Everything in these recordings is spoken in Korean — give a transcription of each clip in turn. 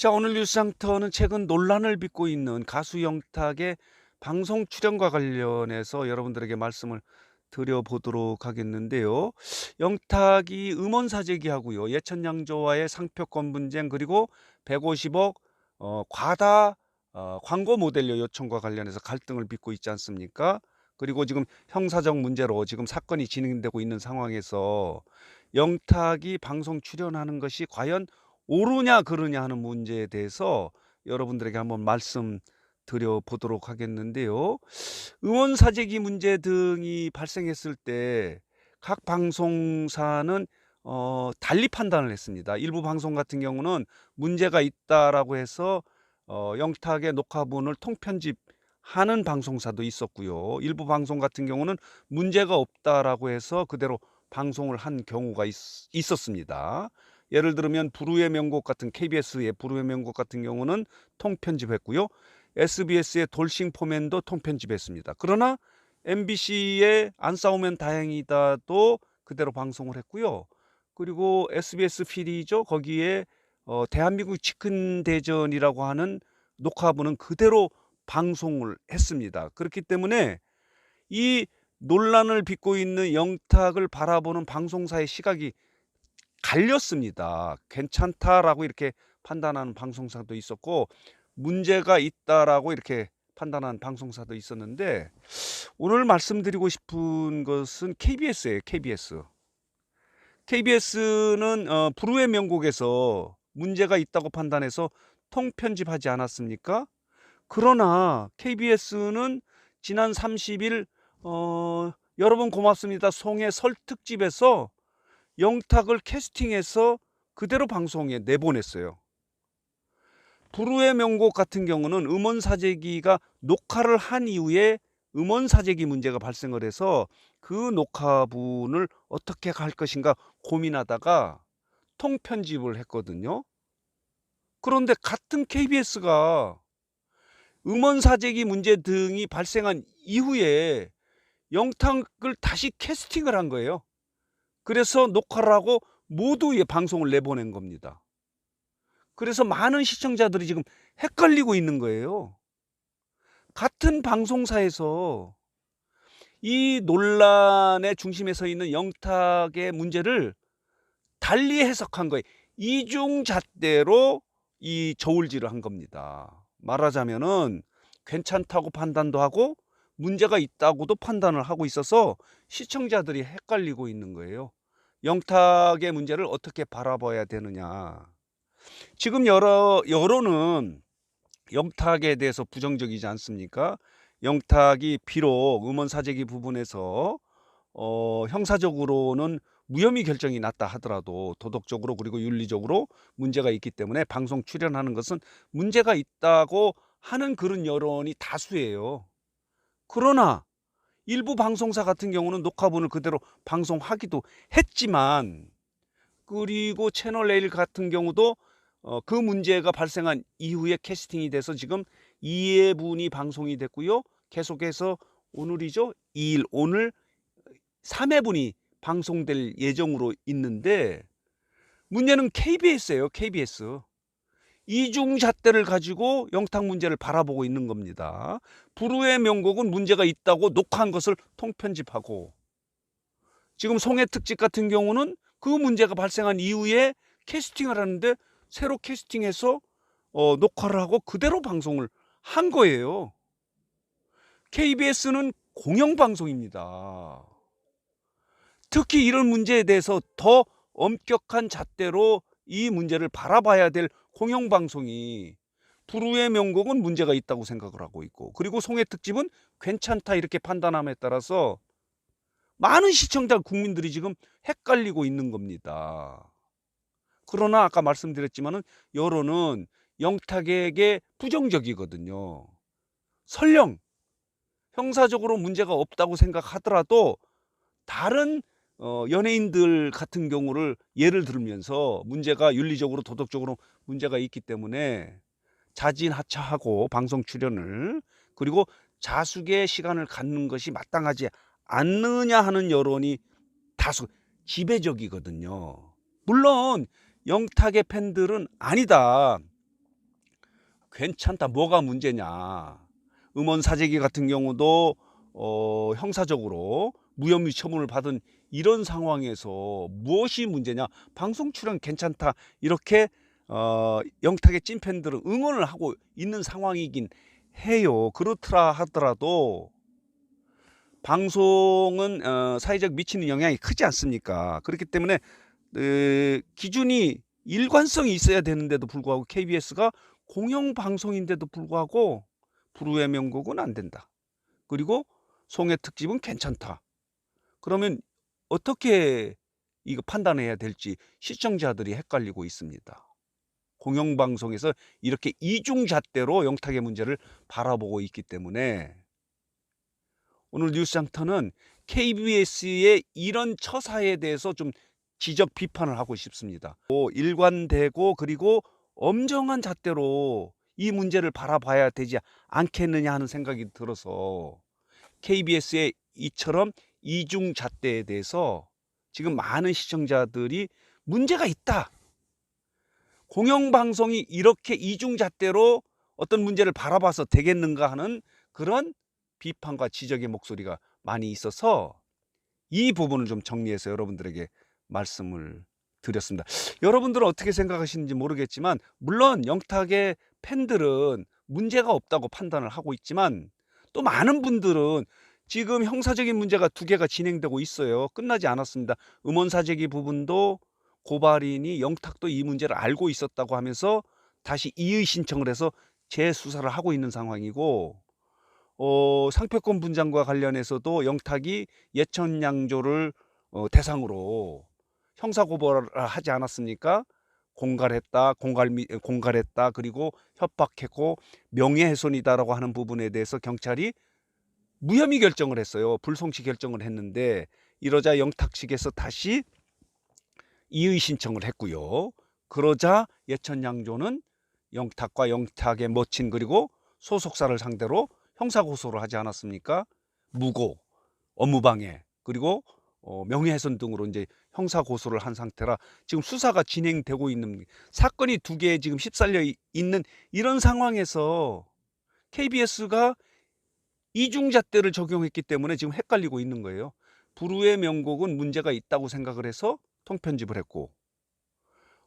자, 오늘 뉴스상터는 최근 논란을 빚고 있는 가수 영탁의 방송 출연과 관련해서 여러분들에게 말씀을 드려보도록 하겠는데요. 영탁이 음원 사재기 하고요. 예천 양조와의 상표권 분쟁 그리고 150억 어, 과다 어, 광고 모델료 요청과 관련해서 갈등을 빚고 있지 않습니까? 그리고 지금 형사적 문제로 지금 사건이 진행되고 있는 상황에서 영탁이 방송 출연하는 것이 과연 옳으냐 그르냐 하는 문제에 대해서 여러분들에게 한번 말씀 드려 보도록 하겠는데요. 음원 사재기 문제 등이 발생했을 때 각 방송사는 어, 달리 판단을 했습니다. 일부 방송 같은 경우는 문제가 있다라고 해서 어, 영탁의 녹화본을 통편집하는 방송사도 있었고요. 일부 방송 같은 경우는 문제가 없다라고 해서 그대로 방송을 한 경우가 있, 있었습니다. 예를 들면 부르의 명곡 같은 KBS의 부르의 명곡 같은 경우는 통편집했고요. SBS의 돌싱 포맨도 통편집했습니다. 그러나 MBC의 안 싸우면 다행이다도 그대로 방송을 했고요. 그리고 SBS 필이죠. 거기에 어, 대한민국 치킨 대전이라고 하는 녹화본은 그대로 방송을 했습니다. 그렇기 때문에 이 논란을 빚고 있는 영탁을 바라보는 방송사의 시각이 갈렸습니다. 괜찮다라고 이렇게 판단하는 방송사도 있었고 문제가 있다라고 이렇게 판단한 방송사도 있었는데 오늘 말씀드리고 싶은 것은 KBS예요. KBS. KBS는 어, 불후의 명곡에서 문제가 있다고 판단해서 통편집하지 않았습니까? 그러나 KBS는 지난 30일 어, 여러분 고맙습니다. 송해 설특집에서 영탁을 캐스팅해서 그대로 방송에 내보냈어요. 부르의 명곡 같은 경우는 음원 사재기가 녹화를 한 이후에 음원 사재기 문제가 발생을 해서 그 녹화분을 어떻게 할 것인가 고민하다가 통편집을 했거든요. 그런데 같은 KBS가 음원 사재기 문제 등이 발생한 이후에 영탁을 다시 캐스팅을 한 거예요. 그래서 녹화를 하고 모두의 방송을 내보낸 겁니다. 그래서 많은 시청자들이 지금 헷갈리고 있는 거예요. 같은 방송사에서 이 논란의 중심에 서 있는 영탁의 문제를 달리 해석한 거예요. 이중잣대로 이 저울질을 한 겁니다. 말하자면은 괜찮다고 판단도 하고 문제가 있다고도 판단을 하고 있어서 시청자들이 헷갈리고 있는 거예요. 영탁의 문제를 어떻게 바라봐야 되느냐. 지금 여러 여론은 영탁에 대해서 부정적이지 않습니까? 영탁이 비록 음원 사재기 부분에서 어, 형사적으로는 무혐의 결정이 났다 하더라도 도덕적으로 그리고 윤리적으로 문제가 있기 때문에 방송 출연하는 것은 문제가 있다고 하는 그런 여론이 다수예요. 그러나 일부 방송사 같은 경우는 녹화본을 그대로 방송하기도 했지만 그리고 채널 A 같은 경우도 어, 그 문제가 발생한 이후에 캐스팅이 돼서 지금 2회분이 방송이 됐고요. 계속해서 오늘이죠. 2일 오늘 3회분이 방송될 예정으로 있는데 문제는 KBS예요. KBS. 이중 잣대를 가지고 영탁 문제를 바라보고 있는 겁니다. 부르의 명곡은 문제가 있다고 녹화한 것을 통편집하고 지금 송해 특집 같은 경우는 그 문제가 발생한 이후에 캐스팅을 하는데 새로 캐스팅해서 어, 녹화를 하고 그대로 방송을 한 거예요. KBS는 공영방송입니다. 특히 이런 문제에 대해서 더 엄격한 잣대로 이 문제를 바라봐야 될 공영방송이 부르의 명곡은 문제가 있다고 생각을 하고 있고 그리고 송해 특집은 괜찮다 이렇게 판단함에 따라서 많은 시청자 국민들이 지금 헷갈리고 있는 겁니다. 그러나 아까 말씀드렸지만은 여론은 영탁에게 부정적이거든요. 설령 형사적으로 문제가 없다고 생각하더라도 다른 어, 연예인들 같은 경우를 예를 들면서 문제가 윤리적으로 도덕적으로 문제가 있기 때문에 자진 하차하고 방송 출연을 그리고 자숙의 시간을 갖는 것이 마땅하지 않느냐 하는 여론이 다수 지배적이거든요. 물론 영탁의 팬들은 아니다. 괜찮다. 뭐가 문제냐. 음원 사재기 같은 경우도 어, 형사적으로 무혐의 처분을 받은 이런 상황에서 무엇이 문제냐. 방송 출연 괜찮다. 이렇게 어, 영탁의 찐팬들은 응원을 하고 있는 상황이긴 해요. 그렇더라 하더라도 방송은 어, 사회적 미치는 영향이 크지 않습니까? 그렇기 때문에 어, 기준이 일관성이 있어야 되는데도 불구하고 KBS가 공영 방송인데도 불구하고 불후의 명곡은 안 된다. 그리고 송해 특집은 괜찮다. 그러면 어떻게 이거 판단해야 될지 시청자들이 헷갈리고 있습니다. 공영방송에서 이렇게 이중잣대로 영탁의 문제를 바라보고 있기 때문에 오늘 뉴스 장터는 KBS의 이런 처사에 대해서 좀 지적 비판을 하고 싶습니다. 뭐 일관되고 그리고 엄정한 잣대로 이 문제를 바라봐야 되지 않겠느냐 하는 생각이 들어서 KBS의 이처럼 이중 잣대에 대해서 지금 많은 시청자들이 문제가 있다. 공영방송이 이렇게 이중 잣대로 어떤 문제를 바라봐서 되겠는가 하는 그런 비판과 지적의 목소리가 많이 있어서 이 부분을 좀 정리해서 여러분들에게 말씀을 드렸습니다. 여러분들은 어떻게 생각하시는지 모르겠지만 물론 영탁의 팬들은 문제가 없다고 판단을 하고 있지만 또 많은 분들은 지금 형사적인 문제가 두 개가 진행되고 있어요. 끝나지 않았습니다. 음원 사재기 부분도 고발인이 영탁도 이 문제를 알고 있었다고 하면서 다시 이의 신청을 해서 재수사를 하고 있는 상황이고 어, 상표권 분장과 관련해서도 영탁이 예천 양조를 어, 대상으로 형사 고발을 하지 않았습니까? 공갈했다, 공갈 공갈했다, 그리고 협박했고 명예훼손이다라고 하는 부분에 대해서 경찰이 무혐의 결정을 했어요. 불송치 결정을 했는데 이러자 영탁 측에서 다시 이의 신청을 했고요. 그러자 예천양조는 영탁과 영탁의 모친 그리고 소속사를 상대로 형사 고소를 하지 않았습니까? 무고, 업무방해, 그리고 어, 명예훼손 등으로 이제 형사 고소를 한 상태라 지금 수사가 진행되고 있는 사건이 두 개 지금 휩쓸려 이- 있는 이런 상황에서 KBS가 이중잣대를 적용했기 때문에 지금 헷갈리고 있는 거예요. 불후의 명곡은 문제가 있다고 생각을 해서 통편집을 했고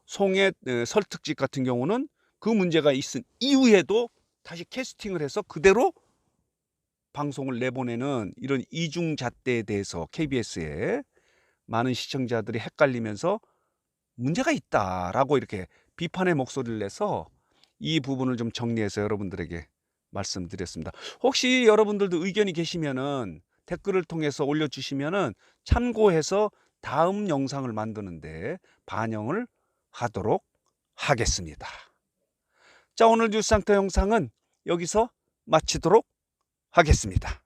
송의 에, 설특집 같은 경우는 그 문제가 있은 이후에도 다시 캐스팅을 해서 그대로 방송을 내보내는 이런 이중잣대에 대해서 KBS에 많은 시청자들이 헷갈리면서 문제가 있다라고 이렇게 비판의 목소리를 내서 이 부분을 좀 정리해서 여러분들에게 말씀드렸습니다. 혹시 여러분들도 의견이 계시면은 댓글을 통해서 올려주시면은 참고해서 다음 영상을 만드는데 반영을 하도록 하겠습니다. 자, 오늘 뉴스 상태 영상은 여기서 마치도록 하겠습니다.